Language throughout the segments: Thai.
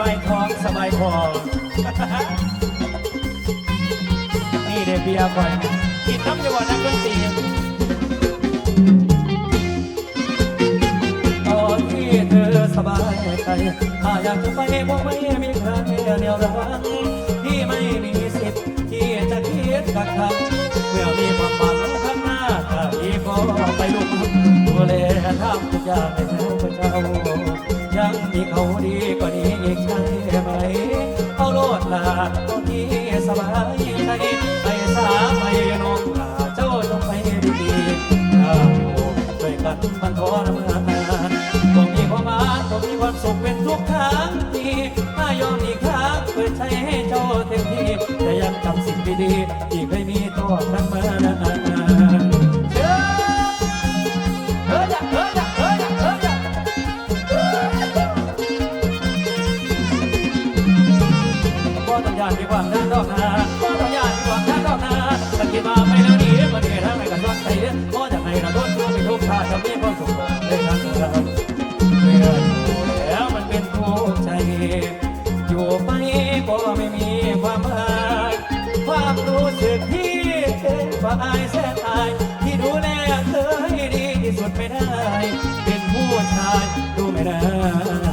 บายท้องสบายคอนี่เดเบียร์ก่อนกินน้ำอยู่ว่านักดนตรีตอนที่เธอสบายใจถ้าอยากจะไปบอกไม่มีใครเหนียวรังที่ไม่มีสิทธิ์ที่จะคิดกักขังเมื่อมีความฝันข้างหน้าถ้าอีกก็ไปลุกดูแลทำทุกอย่างให้เธอพระเจ้ายังมีเขาดีกว่าายใจไปสาไปน้องลาเจ้าจงไปดีๆเราด้วยกันมันทรมานต้องมีความหมายต้งมีความสุขเป็นทุกครั้งที่ถ้ายอมอีกครั้งเปิดใจให้เจ้าเต็มที่แต่ยังจำสิ่งดีๆที่เคยมีต่อกันมาเชิญเฮ้ยอย่าเฮ้ยอย่าเฮ้อย่าเฮ้ยอยาก็ต้องยานที่ความด้านดอกนา รู้สึกที่ฝ่ายแสนอาย ที่ดูแลเธอให้ดีที่สุดไม่ได้ เป็นผู้ชายดูไม่ได้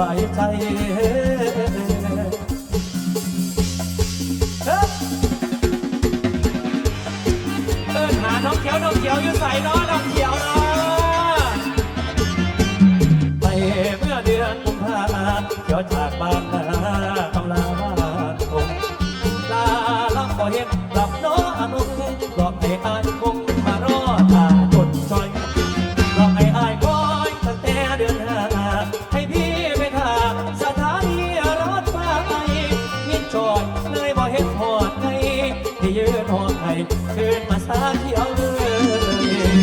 บายใจเอิ้นหาน้องเขียวน้องเขียวอยู่ใส่น้อน้องเขียวเน้อไปเมื่อเดือนกุมภาเขียวจากบ้านนาต้องลาบ้านคงลาลับก็เห็นหลับน้ออนุหลอกให้อายคง คืนมาสาเขียวเลย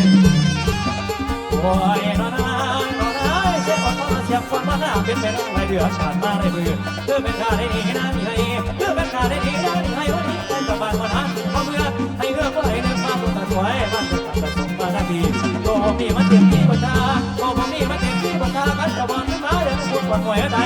โอ้ยนอนนานนอนนานเสียงอ่อนเสียงฟังมาหน้าเป็นไปได้ไรเดือดขาดมาในมือเพื่อเป็นการได้ดีนะมีให้เพื่อเป็นการได้ดีนะมีให้วันนี้ได้กลับบ้านมานะเพราเมื่อให้เพื่อก็ให้เดินมาตัวตัดสวยบ้านจะกลับจะส่งมาทันทีก็มีมันเต็มที่ประชาก็มีมันเต็มที่ประชากันจะบอลขึ้นมาเดี๋ยวคุณวันหวยได้ถึงพอดี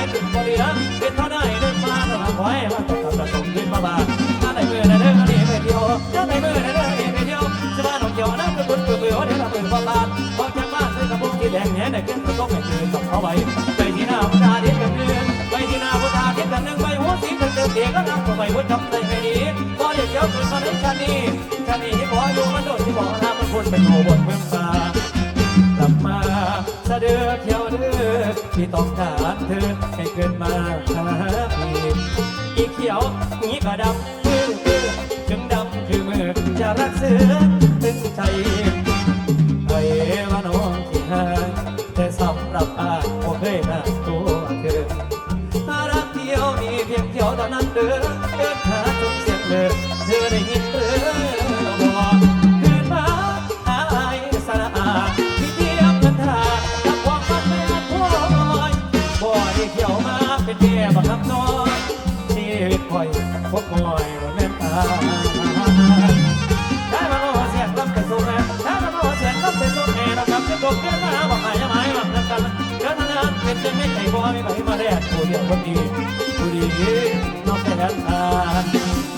ด็กก็นั่งก็ไปหัวจำใจไม่ดีพอเด็กเจ้าคือมาในชานี้ชานี้ที่พออยู่มันโดดที่บอกน้ามันคนไปโง่บนเมืองฟ้ากลับมาสะเดือเที่ยวเดือที่ต้องการเธอให้เกินมาหาพี่อีเขียวงี้ก็ดำมือคือจึงดำคือมือจะรักเสือถึงใจไอ้ว่าน้องที่หาแต่สำหรับอายบ่เคน่า บักคำน้อยชีวิตคอยพบคอยว่าแม่นตาถ้ามันว่เสียงรับเป็นสุขแม่ถ้ามันว่าเสียงรับเป็นสุขแม่เราทำจะตกเกินมาบอกหายยังไงบอกนักกันเกินนานเป็นจะไม่ใจบ่มีใครมาแรกผู้เดียวคนดีผู้ดีน้องแต่ทาน